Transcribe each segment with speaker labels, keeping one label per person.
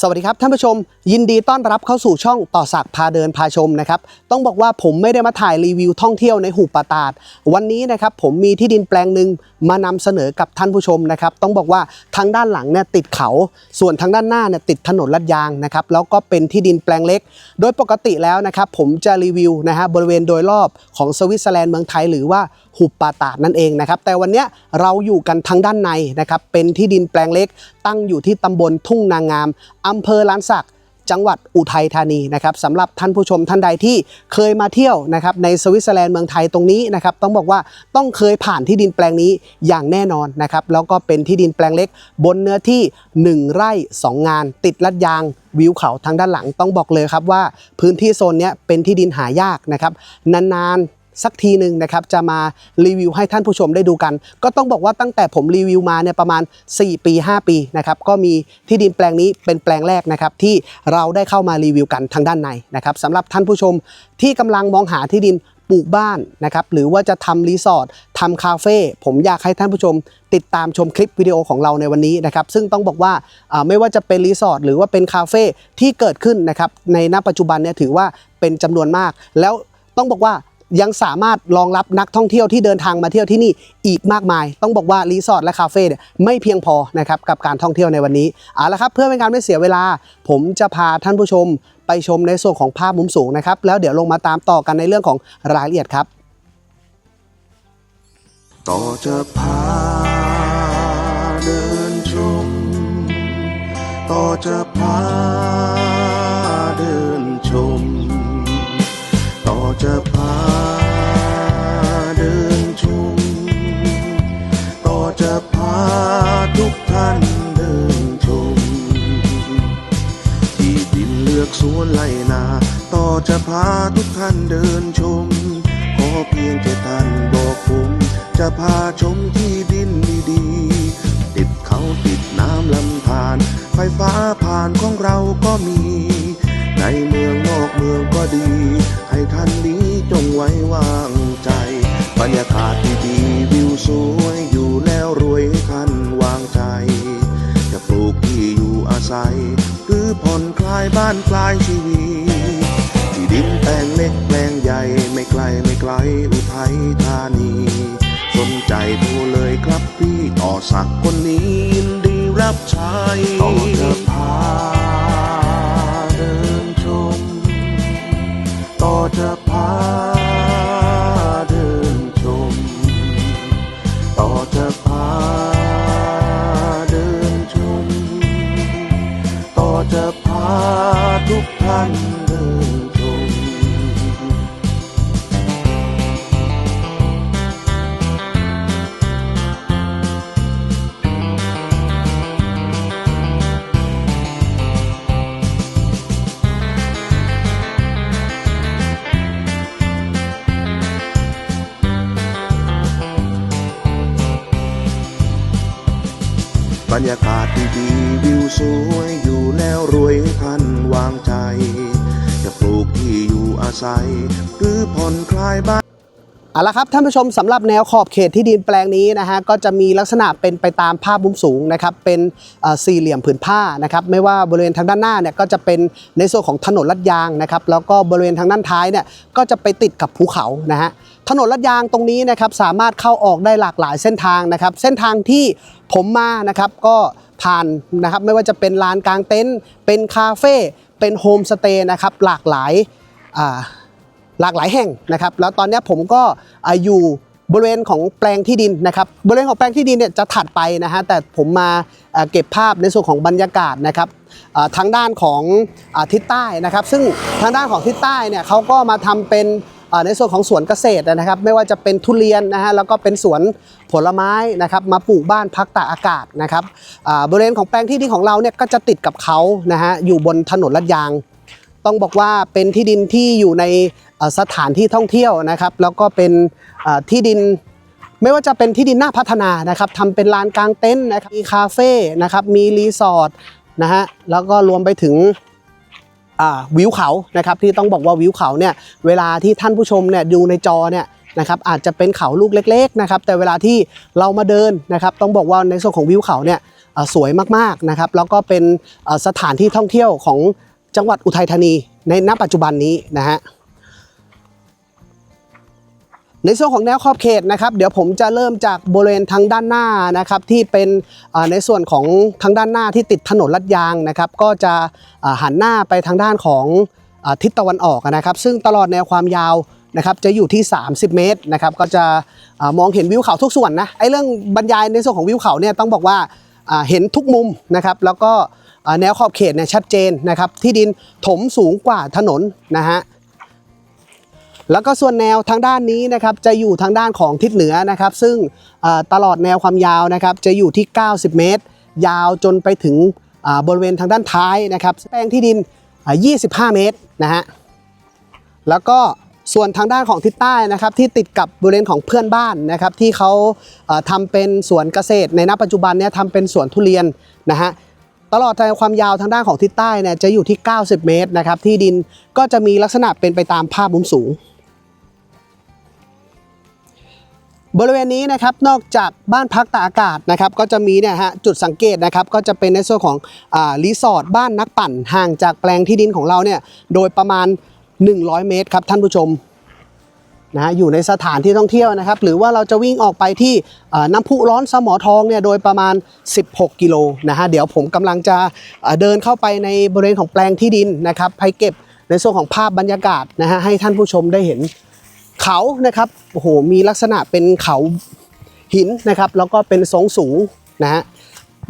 Speaker 1: สวัสดีครับท่านผู้ชม ยินดีต้อนรับเข้าสู่ช่องต่อสักพาเดินพาชมนะครับต้องบอกว่าผมไม่ได้มาถ่ายรีวิวท่องเที่ยวในหูปะตาด วันนี้นะครับผมมีที่ดินแปลงหนึ่งมานำเสนอกับท่านผู้ชมนะครับต้องบอกว่าทางด้านหลังเนี่ยติดเขา ส่วนทางด้านหน้าเนี่ยติดถนนลาดยางนะครับแล้วก็เป็นที่ดินแปลงเล็ก โดยปกติแล้วนะครับผมจะรีวิวนะฮะบริเวณโดยรอบของสวิตเซอร์แลนด์เมืองไทยหรือว่า หุบป่าตาดนั่นเองนะครับ แต่วันนี้เราอยู่กันทางด้านในนะครับ เป็นที่ดินแปลงเล็ก ตั้งอยู่ที่ตำบลทุ่งนางงามอำเภอลานสักจังหวัดอุทัยธานีนะครับสำหรับท่านผู้ชมท่านใดที่เคยมาเที่ยวนะครับในสวิตเซอร์แลนด์เมืองไทยตรงนี้นะครับต้องบอกว่าต้องเคยผ่านที่ดินแปลงนี้อย่างแน่นอนนะครับแล้วก็เป็นที่ดินแปลงเล็ก บนเนื้อที่ 1 ไร่ 2 งาน ติดลัดยางวิวเขาทางด้านหลังต้องบอกเลยครับว่าพื้นที่โซนนี้เป็นที่ดินหายากนะครับนานๆ สักทีหนึ่งนะครับจะมารีวิวให้ท่านผู้ชมได้ดูกัน ก็ต้องบอกว่าตั้งแต่ผมรีวิวมาเนี่ยประมาณ 4 ปี 5 ปีนะครับก็มีที่ดินแปลงนี้เป็นแปลงแรกนะครับที่เราได้เข้ามารีวิวกันทางด้านในนะครับสำหรับท่านผู้ชมที่กำลังมองหาที่ดินปลูกบ้านนะครับหรือว่าจะทำรีสอร์ททำคาเฟ่ผมอยากให้ท่านผู้ชม ติดตามชมคลิปวิดีโอของเราในวันนี้นะครับซึ่งต้องบอกว่าอ่าไม่ว่าจะเป็นรีสอร์ทหรือว่าเป็นคาเฟ่ที่เกิดขึ้นนะครับในณปัจจุบันเนี่ยถือว่าเป็นจำนวนมาก แล้วต้องบอกว่า ยังสามารถรองรับนักท่องเที่ยวที่เดินทางมาเที่ยวที่นี่อีกมากมาย ต้องบอกว่ารีสอร์ทและคาเฟ่เนี่ยไม่เพียงพอนะครับกับการท่องเที่ยวในวันนี้เอาละครับเพื่อเป็นการไม่เสียเวลา ผมจะพาท่านผู้ชม ไปชมในส่วนของภาพมุมสูงนะครับแล้วเดี๋ยวลงมาตามต่อกันในเรื่องของรายละเอียดครับ
Speaker 2: ต่อจะพาเดินชมต่อจะพา ดินเลือกสวนไล่นา ต่อจะพาทุกท่านเดินชม ขอเพียงแค่ท่านบอกผม จะพาชมที่ดินดีๆติดเขาติดน้ำลำธารไฟฟ้าผ่านของเราก็มี ในเมืองนอกเมืองก็ดี ให้ท่านนี้จงไว้วางใจ บรรยากาศดีๆวิวสวยอยู่แล้วรวยให้ท่านวางใจาศัยหรือผ่อนคลายบ้านคลายชีวิตที่ดินแปลงเล็กแปลงใหญ่ไม่ไกลไม่ไกลอุทัยธานีสนใจโทรเลยครับพี่ต่อสักคนนี้ยินดีรับใช้ ทุกท่านเดินชมบรรยากาศดีๆวิวสวยอยู่ แล้วรวยให้ท่านวางใจ จะปลูกที่อยู่อาศัย หรือผ่อนคลายบ้าน
Speaker 1: เอาละครับท่านผู้ชมสำหรับแนวขอบเขตที่ดินแปลงนี้นะฮะก็จะมีลักษณะเป็นไปตามภาพมุมสูงนะครับเป็นสี่เหลี่ยมผืนผ้านะครับไม่ว่าบริเวณทางด้านหน้าเนี่ยก็จะเป็นในส่วนของถนนลาดยางนะครับแล้วก็บริเวณทางด้านท้ายเนี่ยก็จะไปติดกับภูเขานะฮะถนนลาดยางตรงนี้นะครับสามารถเข้าออกได้หลากหลายเส้นทางนะครับเส้นทางที่ผมมานะครับก็ ผ่านนะครับไม่ว่าจะเป็นลานกลางเต็นท์เป็นคาเฟ่เป็นโฮมสเตย์นะครับหลากหลายาหลากหลายแห่งนะครับ แล้วตอนนี้ผมก็ออยู่บริเวณของแปลงที่ดินนะครับ บริเวณของแปลงที่ดินเนี่ยจะถัดไปนะฮะแต่ผมมาเอ่อเก็บภาพในส่วนของบรรยากาศนะครับทางด้านของอทิศใต้นะครับ ซึ่งทางด้านของทิศใต้เนี่ยเขาก็มาทำเป็น ในส่วนของสวนเกษตรนะครับไม่ว่าจะเป็นทุเรียนนะฮะแล้วก็เป็นสวนผลไม้นะครับมาปลูกบ้านพักตากอากาศนะครับบริเวณของแปลงที่ดินของเราเนี่ยก็จะติดกับเขานะฮะอยู่บนถนนลาดยาง ต้องบอกว่าเป็นที่ดินที่อยู่ในสถานที่ท่องเที่ยวนะครับ แล้วก็เป็นที่ดินไม่ว่าจะเป็นที่ดินน่าพัฒนานะครับทำเป็นลานกลางเต็นท์นะครับมีคาเฟ่นะครับมีรีสอร์ทนะฮะแล้วก็รวมไปถึง วิวเขานะครับที่ต้องบอกว่าวิวเขาเนี่ยเวลาที่ท่านผู้ชมเนี่ยดูในจอเนี่ยนะครับอาจจะเป็นเขาลูกเล็กๆนะครับแต่เวลาที่เรามาเดินนะครับต้องบอกว่าในส่วนของวิวเขาเนี่ยสวยมากๆนะครับแล้วก็เป็นสถานที่ท่องเที่ยวของจังหวัดอุทัยธานีในณปัจจุบันนี้นะฮะ ในส่วนของแนวขอบเขตนะครับเดี๋ยวผมจะเริ่มจากบริเวณทางด้านหน้านะครับที่เป็นในส่วนของทางด้านหน้าที่ติดถนนลัดยางนะครับก็จะหันหน้าไปทางด้านของทิศตะวันออกนะครับ ซึ่งตลอดแนวความยาวนะครับจะอยู่ที่ 30 เมตรนะครับก็จะมองเห็นวิวเขาทุกส่วนนะไอ้เรื่องบรรยายในส่วนของวิวเขาเนี่ยต้องบอกว่าเห็นทุกมุมนะครับแล้วก็แนวขอบเขตเนี่ยชัดเจนนะครับที่ดินถมสูงกว่าถนนนะฮะ แล้วก็ส่วนแนวทางด้านนี้นะครับจะอยู่ทางด้านของทิศเหนือนะครับ ซึ่งตลอดแนวความยาวนะครับจะอยู่ที่ 90 เมตร ยาวจนไปถึงบริเวณทางด้านท้ายนะครับแปลงที่ดินอ่า25 เมตรนะฮะแล้วก็ส่วนทางด้านของทิศใต้นะครับที่ติดกับบริเวณของเพื่อนบ้านนะครับที่เขาเอ่อทำเป็นสวนเกษตร ในณปัจจุบันเนี่ยทำเป็นสวนทุเรียนนะฮะตลอดแนวความยาวทางด้านของทิศใต้เนี่ยจะอยู่ที่ 90 เมตรนะครับที่ดินก็จะมีลักษณะเป็นไปตามภาพมุมสูง บริเวณนี้นะครับนอกจากบ้านพักตากอากาศนะครับก็จะมีเนี่ยฮะจุดสังเกตนะครับก็จะเป็นในส่วนของอรีสอร์ทบ้านนักปั่นห่างจากแปลงที่ดินของเราเนี่ยโดยประมาณ 100 เมตรครับท่านผู้ชมนะฮะอยู่ในสถานที่ท่องเที่ยวนะครับ หรือว่าเราจะวิ่งออกไปที่น้ำพุร้อนสมอทองเนี่ยโดยประมาณ 16 กิโลนะฮะเดี๋ยวผมกำลังจะเดินเข้าไปในบริเวณของแปลงที่ดินนะครับไปเก็บในส่วนของภาพบรรยากาศนะฮะให้ท่านผู้ชมได้เห็น เขานะครับโอ้โหมีลักษณะเป็นเขาหินนะครับแล้วก็เป็นทรงสูงนะฮะ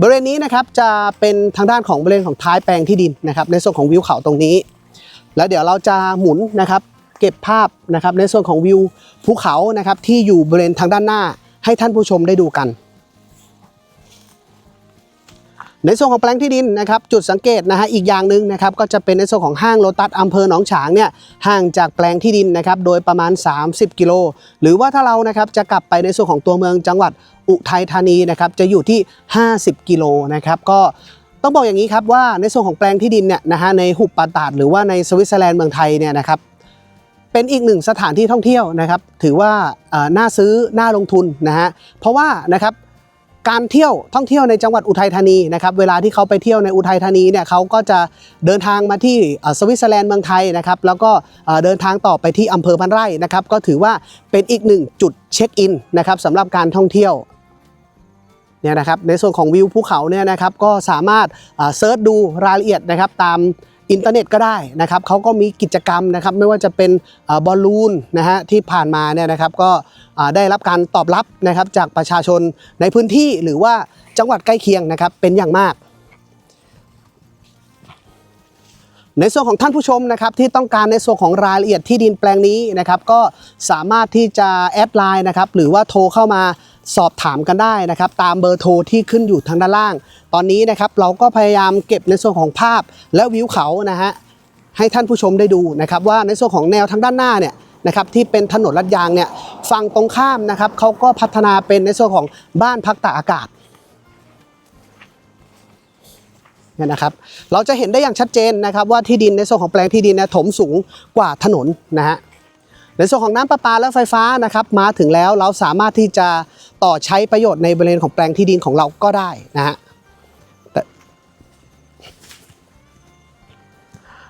Speaker 1: บริเวณนี้นะครับจะเป็นทางด้านของบริเวณของท้ายแปลงที่ดินนะครับในส่วนของวิวเขาตรงนี้ แล้วเดี๋ยวเราจะหมุนนะครับเก็บภาพนะครับในส่วนของวิวภูเขานะครับที่อยู่บริเวณทางด้านหน้าให้ท่านผู้ชมได้ดูกัน ในส่วนของแปลงที่ดินนะครับจุดสังเกตนะฮะอีกอย่างหนึ่งนะครับก็จะเป็นในส่วนของห้างโลตัสอำเภอหนองฉางเนี่ยห่างจากแปลงที่ดินนะครับโดยประมาณ 30 กิโล หรือว่าถ้าเรานะครับจะกลับไปในส่วนของตัวเมืองจังหวัดอุทัยธานีนะครับจะอยู่ที่ 50 กิโลนะครับก็ต้องบอกอย่างนี้ครับว่าในส่วนของแปลงที่ดินเนี่ยนะฮะในหุบป่าตาดหรือว่าในสวิตเซอร์แลนด์เมืองไทยเนี่ยนะครับเป็นอีกหนึ่งสถานที่ท่องเที่ยวนะครับ ถือว่าน่าซื้อน่าลงทุนนะฮะเพราะว่านะครับ การเที่ยวท่องเที่ยวในจังหวัดอุทัยธานีนะครับเวลาที่เขาไปเที่ยวในอุทัยธานีเนี่ยเขาก็จะเดินทางมาที่สวิตเซอร์แลนด์เมืองไทยนะครับแล้วก็เอ่อเดินทางต่อไปที่อำเภอพันไร่นะครับก็ถือว่าเป็นอีกหนึ่งจุดเช็คอินนะครับสำหรับการท่องเที่ยวเนี่ยนะครับในส่วนของวิวภูเขาเนี่ยนะครับก็สามารถเซิร์ชดูรายละเอียดนะครับตาม อินเทอร์เน็ตก็ได้นะครับเขาก็มีกิจกรรมนะครับไม่ว่าจะเป็นบอลลูนนะฮะที่ผ่านมาเนี่ยนะครับก็ได้รับการตอบรับนะครับจากประชาชนในพื้นที่หรือว่าจังหวัดใกล้เคียงนะครับเป็นอย่างมาก ในส่วนของท่านผู้ชมนะครับที่ต้องการในส่วนของรายละเอียดที่ดินแปลงนี้นะครับก็สามารถที่จะแอดไลน์นะครับหรือว่าโทรเข้ามา สอบถามกันได้นะครับ ตามเบอร์โทรที่ขึ้นอยู่ทางด้านล่าง ตอนนี้นะครับเราก็พยายามเก็บในส่วนของภาพและวิวเขานะฮะให้ท่านผู้ชมได้ดูนะครับ ว่าในส่วนของแนวทางด้านหน้าเนี่ยนะครับที่เป็นถนนลัดยางเนี่ยฝั่งตรงข้ามนะครับเขาก็พัฒนาเป็นในส่วนของบ้านพักตากอากาศเนี่ยนะครับเราจะเห็นได้อย่างชัดเจนนะครับว่าที่ดินในส่วนของแปลงที่ดินเนี่ยถมสูงกว่าถนนนะฮะ ในส่วนของน้ำประปาและไฟฟ้านะครับมาถึงแล้วเราสามารถที่จะต่อใช้ประโยชน์ในบริเวณของแปลงที่ดินของเราก็ได้นะฮะ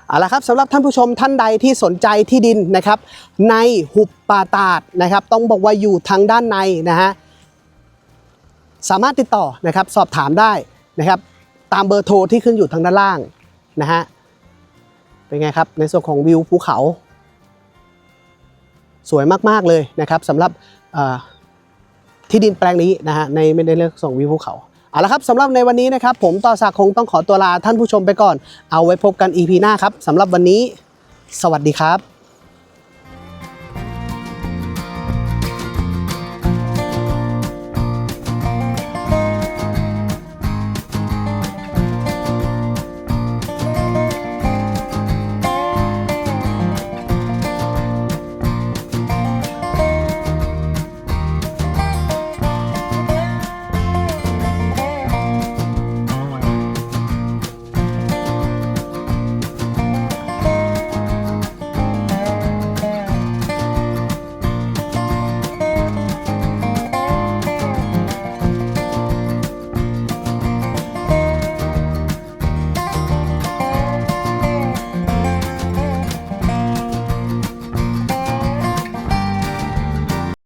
Speaker 1: เอาละครับสำหรับท่านผู้ชมท่านใดที่สนใจที่ดินนะครับ ในหุบป่าตาดนะครับ ต้องบอกว่าอยู่ทางด้านในนะฮะสามารถติดต่อนะครับสอบถามได้นะครับ ตามเบอร์โทรที่ขึ้นอยู่ทางด้านล่างนะฮะเป็นไงครับในส่วนของวิวภูเขา สวยมากๆเลยนะครับสำหรับที่ดินแปลงนี้นะฮะในไม่ได้เลือกส่งวิวภูเขาเอาละครับสำหรับในวันนี้นะครับ ผมต่อศักดิ์คงต้องขอตัวลาท่านผู้ชมไปก่อน เอาไว้พบกัน EP หน้าครับสำหรับวันนี้ สวัสดีครับ